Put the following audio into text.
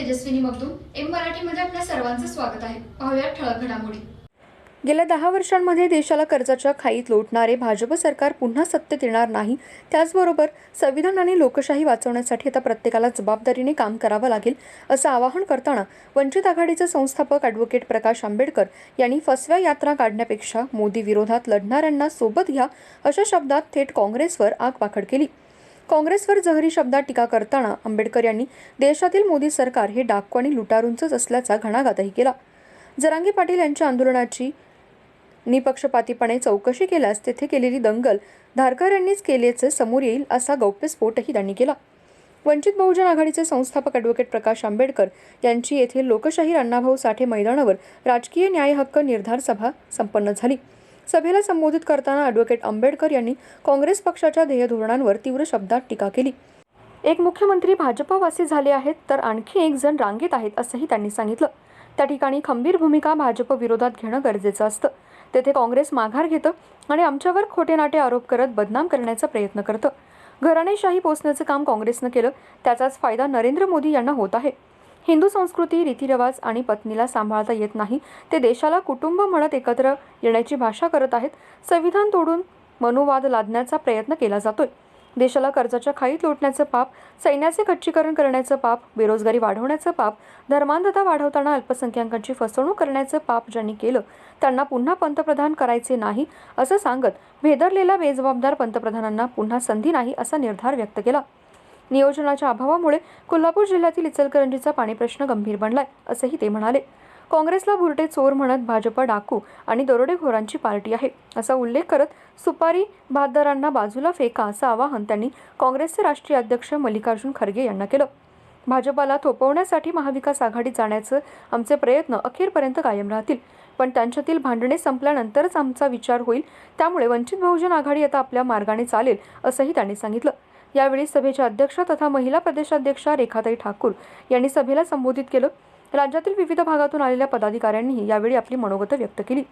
Tejaswini Magdum M मराठीमध्ये आपल्या सर्वांचं स्वागत आहे. पाहूया ठळक घडामोडी. गेल्या दहा वर्षांमध्ये देशाला कर्जाच्या खाईत लोटणारे भाजप सरकार पुन्हा सत्तेत येणार नाही त्याचबरोबर संविधान आणि लोकशाही वाचवण्यासाठी आता प्रत्येकाला जबाबदारीने काम करावं लागेल असं आवाहन करताना वंचित आघाडीचे संस्थापक ॲडव्होकेट प्रकाश आंबेडकर यांनी फसव्या यात्रा काढण्यापेक्षा मोदी विरोधात लढणाऱ्यांना सोबत घ्या अशा शब्दात थेट काँग्रेसवर आगपाखड केली. काँग्रेसवर जहरी शब्दात टीका करताना आंबेडकर यांनी देशातील मोदी सरकार हे डाकू आणि लुटारूंचंच असल्याचा घणाघातही केला. जरांगी पाटील यांच्या आंदोलनाची निपक्षपातीपणे चौकशी केल्यास तेथे केलेली दंगल धारकर यांनीच केल्याचे समोर येईल असा गौप्यस्फोटही त्यांनी केला. वंचित बहुजन आघाडीचे संस्थापक ॲडव्होकेट प्रकाश आंबेडकर यांची येथे लोकशाही अण्णाभाऊ साठे मैदानावर राजकीय न्याय हक्क निर्धार सभा संपन्न झाली. सभेला संबोधित करताना ॲडव्होकेट आंबेडकर यांनी काँग्रेस पक्षाच्या ध्येयधोरणांवर तीव्र शब्दात टीका केली. एक मुख्यमंत्री भाजपवासी झाले आहेत तर आणखी एक जण रांगेत आहेत असंही त्यांनी सांगितलं. त्या ठिकाणी खंबीर भूमिका भाजप विरोधात घेणं गरजेचं असतं. तेथे काँग्रेस माघार घेतं आणि आमच्यावर खोटे नाटे आरोप करत बदनाम करण्याचा प्रयत्न करतं. घराणेशाही पोचण्याचं काम काँग्रेसनं केलं त्याचाच फायदा नरेंद्र मोदी यांना होत आहे. हिंदू संस्कृती रीतिरिवाज आणि पत्नीला सांभाळता येत नाही. ते देशाला कुटुंब म्हणत एकत्र येण्याची भाषा करत आहेत. संविधान तोडून मनोवाद लादण्याचा प्रयत्न केला जातोय. देशाला कर्जाच्या खाईत लोटण्याचं पाप सैन्याचे खच्चीकरण करण्याचं पाप बेरोजगारी वाढवण्याचं पाप धर्मांधता वाढवताना अल्पसंख्याकांची फसवणूक करण्याचं पाप ज्यांनी केलं त्यांना पुन्हा पंतप्रधान करायचे नाही असं सांगत भेदरलेल्या बेजबाबदार पंतप्रधानांना पुन्हा संधी नाही असा निर्धार व्यक्त केला. नियोजनाच्या अभावामुळे कोल्हापूर जिल्ह्यातील इचलकरंजीचा पाणी प्रश्न गंभीर बनलाय असंही ते म्हणाले. काँग्रेसला भुरटे चोर म्हणत भाजप डाकू आणि दरोडेखोरांची पार्टी आहे असा उल्लेख करत सुपारी भातदारांना बाजूला फेका असं आवाहन त्यांनी काँग्रेसचे राष्ट्रीय अध्यक्ष मल्लिकार्जुन खरगे यांना केलं. भाजपाला थोपवण्यासाठी महाविकास आघाडीत जाण्याचं आमचे प्रयत्न अखेरपर्यंत कायम राहतील पण त्यांच्यातील भांडणे संपल्यानंतरच आमचा विचार होईल त्यामुळे वंचित बहुजन आघाडी आता आपल्या मार्गाने चालेल असंही त्यांनी सांगितलं. यावेळी सभेच्या अध्यक्ष तथा महिला प्रदेशाध्यक्षा रेखाताई ठाकूर यांनी सभेला संबोधित केलं. राज्यातील विविध भागातून आलेल्या पदाधिकाऱ्यांनीही यावेळी आपली मनोगत व्यक्त केली.